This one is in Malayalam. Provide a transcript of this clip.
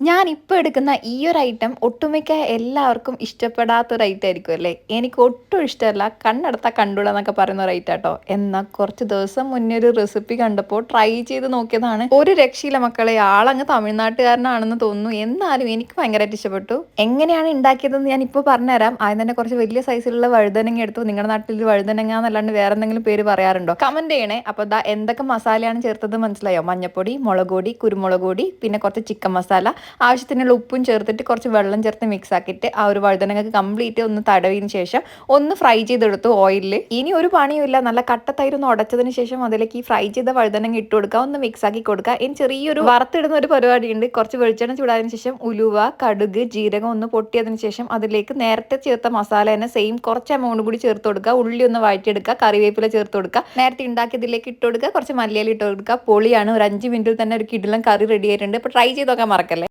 ഞാൻ ഇപ്പോൾ എടുക്കുന്ന ഈ ഒരു ഐറ്റം ഒട്ടുമിക്ക എല്ലാവർക്കും ഇഷ്ടപ്പെടാത്ത ഒരു ഐറ്റം ആയിരിക്കും അല്ലേ? എനിക്ക് ഒട്ടും ഇഷ്ടമല്ല. കണ്ണെടുത്താൽ കണ്ടുകൂടാ എന്നൊക്കെ പറയുന്ന ഒരു ഐറ്റം കേട്ടോ എന്നാൽ കുറച്ച് ദിവസം മുന്നേ ഒരു റെസിപ്പി കണ്ടപ്പോൾ ട്രൈ ചെയ്ത് നോക്കിയതാണ്. ഒരു രക്ഷയില്ല മക്കളെ. ആളങ്ങ് തമിഴ്നാട്ടുകാരനാണെന്ന് തോന്നുന്നു. എന്നാലും എനിക്ക് ഭയങ്കരമായിട്ട് ഇഷ്ടപ്പെട്ടു. എങ്ങനെയാണ് ഉണ്ടാക്കിയതെന്ന് ഞാൻ ഇപ്പോൾ പറഞ്ഞുതരാം. ആദ്യം തന്നെ കുറച്ച് വലിയ സൈസിലുള്ള വഴുതനങ്ങ എടുത്തു. നിങ്ങളുടെ നാട്ടിൽ വഴുതനങ്ങ എന്നല്ലാണ്ട് വേറെ എന്തെങ്കിലും പേര് പറയാറുണ്ടോ? കമന്റ് ചെയ്യണേ. അപ്പോൾ ദാ എന്തൊക്കെ മസാലയാണ് ചേർത്തത് മനസ്സിലായോ? മഞ്ഞപ്പൊടി മുളകുപൊടി കുരുമുളക് പൊടി പിന്നെ കുറച്ച് ചിക്കൻ മസാല ആവശ്യത്തിനുള്ള ഉപ്പും ചേർത്തിട്ട് കുറച്ച് വെള്ളം ചേർത്ത് മിക്സ് ആക്കിയിട്ട് ആ ഒരു വഴുതനങ്ങ കംപ്ലീറ്റ് ഒന്ന് തടവിന് ശേഷം ഒന്ന് ഫ്രൈ ചെയ്തെടുത്തു ഓയിലിൽ ഇനി ഒരു പണിയുമില്ല നല്ല കട്ട തൈര് ഒന്ന് ഉടച്ചതിന് ശേഷം അതിലേക്ക് ഈ ഫ്രൈ ചെയ്ത വഴുതനങ്ങ ഇട്ട് കൊടുക്കുക. ഒന്ന് മിക്സ് ആക്കി കൊടുക്കുക. ഇനി ചെറിയൊരു വറുത്തിടുന്ന ഒരു പരിപാടിയുണ്ട്. കുറച്ച് വെളിച്ചെണ്ണ ചൂടാതിന് ശേഷം ഉലുവ കടുക് ജീരകം ഒന്ന് പൊട്ടിയതിന് ശേഷം അതിലേക്ക് നേരത്തെ ചേർത്ത മസാല തന്നെ സെയിം കുറച്ച് എമൗണ്ട് കൂടി ചേർത്ത് കൊടുക്കുക. ഉള്ളി ഒന്ന് വഴറ്റിയെടുക്കുക. കറിവേപ്പില ചേർത്ത് കൊടുക്കുക. നേരത്തെ ഉണ്ടാക്കിയതിലേക്ക് ഇട്ട് കൊടുക്കുക. കുറച്ച് മല്ലിയില ഇട്ട് കൊടുക്കുക. പൊളിയാണ്. ഒരു അഞ്ച് മിനിറ്റിൽ തന്നെ ഒരു കിടിലം കറി റെഡി ആയിട്ടുണ്ട്. അപ്പോൾ ട്രൈ ചെയ്ത് നോക്കാൻ മറക്കല്ലേ?